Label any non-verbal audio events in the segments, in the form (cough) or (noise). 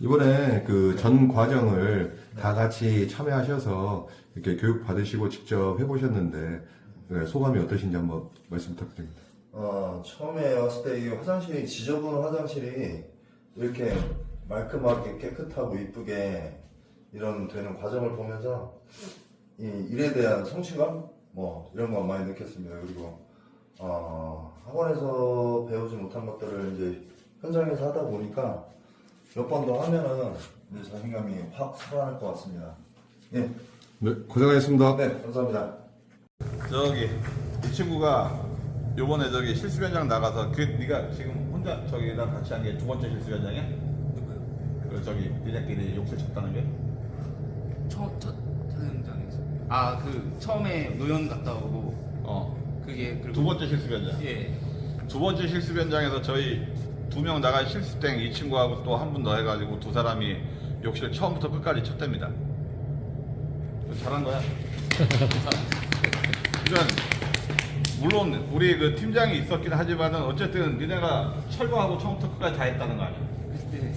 이번에 그 전 과정을 다 같이 참여하셔서 이렇게 교육 받으시고 직접 해보셨는데 네, 소감이 어떠신지 한번 말씀 부탁드립니다. 어, 처음에 왔을 때 이 화장실이 지저분한 화장실이 이렇게 말끔하게 깨끗하고 이쁘게 이런 되는 과정을 보면서 이 일에 대한 성취감 뭐 이런 거 많이 느꼈습니다. 그리고 어, 학원에서 배우지 못한 것들을 이제 현장에서 하다 보니까 몇 번 더 하면은 이제 자신감이 확 살아날 것 같습니다. 예, 네, 고생하셨습니다. 네, 감사합니다. 저기 이 친구가 요번에 저기 실습 현장 나가서 그 네가 지금 혼자 저기랑 같이 한 게 두 번째 실습 현장이야? 그 저기 니네끼리 욕실 쳤다는 게? 첫, 첫 촬영장에서 아 그 처음에 노현 갔다 오고 어. 그게 그리고 두 번째 실습 현장. 예 두 번째 실습 현장에서 저희 두 명 나간 실습생 이 친구하고 또 한 분 더 해가지고 두 사람이 욕실 처음부터 끝까지 쳤답니다. 잘한 거야. (laughs) 그러니까 물론 우리 그 팀장이 있었긴 하지만은 어쨌든 니네가 철거하고 처음부터 끝까지 다 했다는 거 아니야? 그때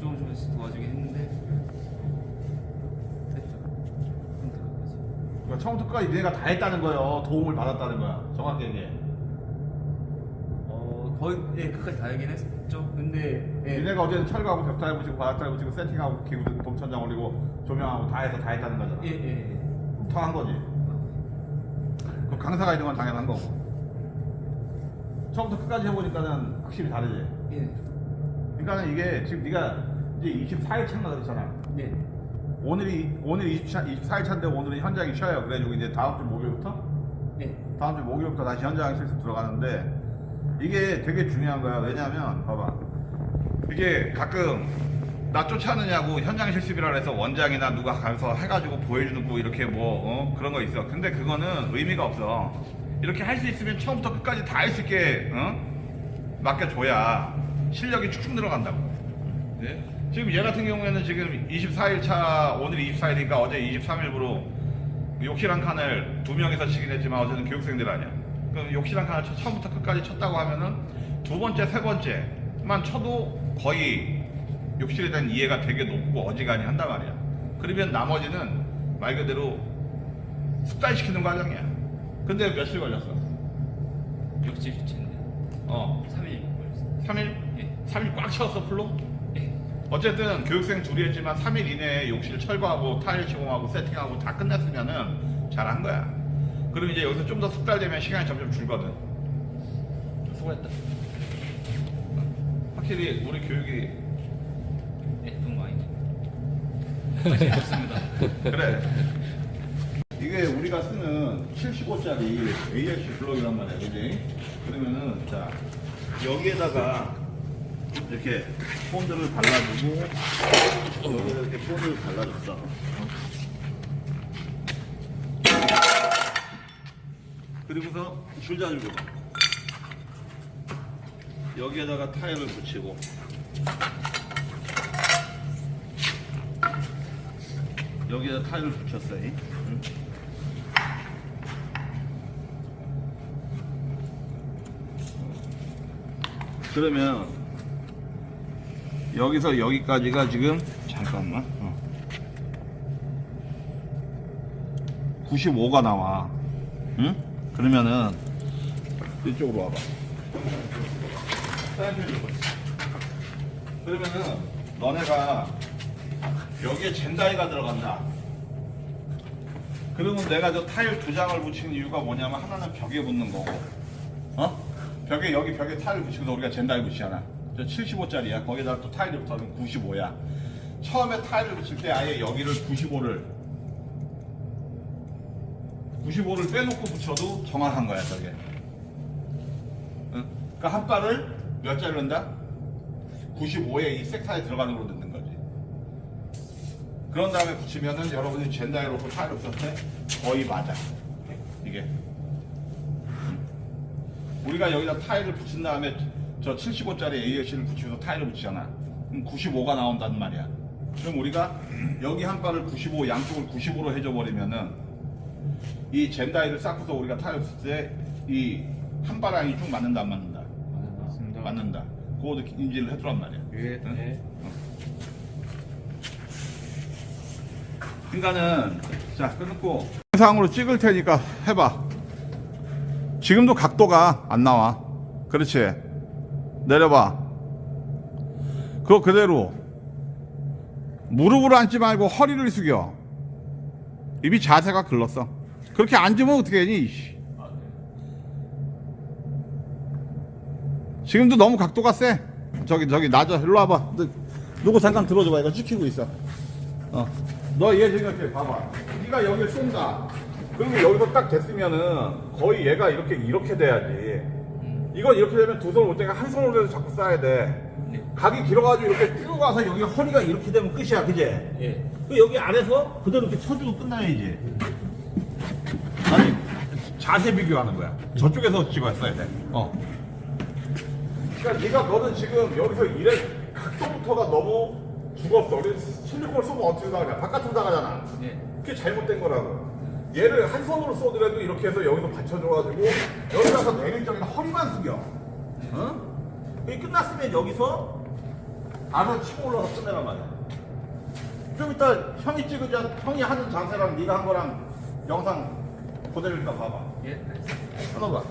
조금 조금씩 도와주긴 했는데 됐죠 그러니까 처음부터 끝까지 니네가 다 했다는 거예요. 도움을 받았다는 거야. 정확히 얘기해. 어 거의 예 끝까지 다 하긴 했죠 근데 예 니네가 어제는 철거하고 벽타일 붙이고 바닥타일 붙이고 세팅하고 기구 동천장 올리고 조명하고 다 해서 다 했다는 거잖아. 예, 예, 예. 다한 거지. 그럼 강사가 이런 건 당연한 거고. 처음부터 끝까지 해보니까는 확실히 다르지. 예. 그러니까는 이게 지금 네가 이제 24일 차인가 그랬잖아. 네. 오늘이 오늘 24, 24일 차인데 오늘은 현장이 쉬어요. 그래가지고 이제 다음 주 목요일부터 네. 다음 주 목요일부터 다시 현장 실습 들어가는데 이게 되게 중요한 거야. 왜냐면 봐봐. 이게 가끔 나 쫓아느냐고 현장 실습이라 해서 원장이나 누가 가서 해가지고 보여주는 거 이렇게 뭐 어? 그런 거 있어. 근데 그거는 의미가 없어. 이렇게 할 수 있으면 처음부터 끝까지 다 할 수 있게 어? 맡겨줘야 실력이 축축 늘어간다고. 네? 지금 얘 같은 경우에는 지금 24일 차 오늘이 24일이니까 어제 23일부로 욕실 한 칸을 두 명이서 치긴 했지만 어제는 교육생들 아니야. 그럼 욕실 한 칸을 쳐- 처음부터 끝까지 쳤다고 하면은 두 번째, 세 번째만 쳐도 거의 욕실에 대한 이해가 되게 높고 어지간히 한단 말이야. 그러면 나머지는 말 그대로 숙달시키는 과정이야. 근데 며칠 걸렸어? 욕실 주체인데 어, 3일 걸렸어요 3일? 예. 3일 꽉 채웠어, 풀로? 예. 어쨌든 교육생 둘이 했지만 3일 이내에 욕실 철거하고 타일 시공하고 세팅하고 다 끝냈으면은 잘한 거야. 그럼 이제 여기서 좀 더 숙달되면 시간이 점점 줄거든. 수고했다. 확실히 우리 교육이 예, 돈 많이 사실 없습니다 그래. 이게 우리가 쓰는 75짜리 ALC 블록이란 말이야, 그지? 그러면은, 자, 여기에다가 이렇게 본드를 발라주고, 여기다 이렇게 본드를 발라줬어. 그리고서 줄자줄고 여기에다가 타일을 붙이고, 여기에다 타일을 붙였어요. 응? 그러면 여기서 여기까지가 지금 잠깐만 어. 95가 나와 응? 그러면은 이쪽으로 와봐 그러면은 너네가 여기에 젠다이가 들어간다. 그러면 내가 저 타일 두 장을 붙이는 이유가 뭐냐면 하나는 벽에 붙는 거고, 어? 벽에 여기 벽에 타일 붙이고서 우리가 젠다이 붙이잖아. 저 75짜리야. 거기다가 또 타일을 붙어면 95야. 처음에 타일을 붙일 때 아예 여기를 95를 95를 빼놓고 붙여도 정확한 거야 저게. 응? 그러니까 한 발을 몇 자리 넣는다? 95에 이 섹타에 들어가는 걸로 넣는 거지. 그런 다음에 붙이면은 여러분이 타일 없을 때 거의 맞아. 이게. 우리가 여기다 타일을 붙인 다음에 저 75짜리 ALC를 붙이면서 타일을 붙이잖아. 그럼 95가 나온다는 말이야. 그럼 우리가 여기 한 발을 95, 양쪽을 95로 해줘 버리면은 이 젠다이를 쌓고서 우리가 타였을 때 이 한 바람이 쭉 맞는다 안 맞는다 맞습니다. 맞는다 그거도 인지를 해두란 말이야 예. 네. 응? 네. 어. 그러니까는 자 끊고 영상으로 찍을 테니까 해봐 지금도 각도가 안 나와 그렇지 내려봐 그거 그대로 무릎으로 앉지 말고 허리를 숙여 입이 자세가 글렀어 그렇게 앉으면 어떻게? 이씨. 지금도 너무 각도가 세. 저기 저기 낮아. 일로 와봐. 너, 누구 잠깐 들어줘봐. 이거 찍히고 있어. 어. 너 얘 생각해. 봐봐. 네가 여기를 쏜다. 그리고 여기서 딱 됐으면은 거의 얘가 이렇게 이렇게 돼야지. 이건 이렇게 되면 두 손을 못 대니까 한 손으로 해서 자꾸 쏴야 돼. 각이 길어가지고 이렇게 쭉 와서 여기 허리가 이렇게 되면 끝이야, 그지? 예. 그 여기 안에서 그대로 이렇게 쳐주고 끝나야지. 자세 비교하는 거야. 저쪽에서 찍었어야 돼. 어. 그러니까 네가 너는 지금 여기서 이래 각도부터가 너무 죽었어. 우리 실리콘을 쏘면 어떻게 나가냐? 바깥으로 나가잖아. 예. 그게 잘못된 거라고. 얘를 한 손으로 쏘더라도 이렇게 해서 여기서 받쳐줘가지고 여기 가서 내리적인 허리만 숙여. 어? 그게 끝났으면 여기서 알아서 치고 올라서 끝내란 말이야. 좀 이따 형이 찍으자 형이 하는 자세랑 네가 한 거랑 영상 보내줄까 봐봐. 예. 하나 봐.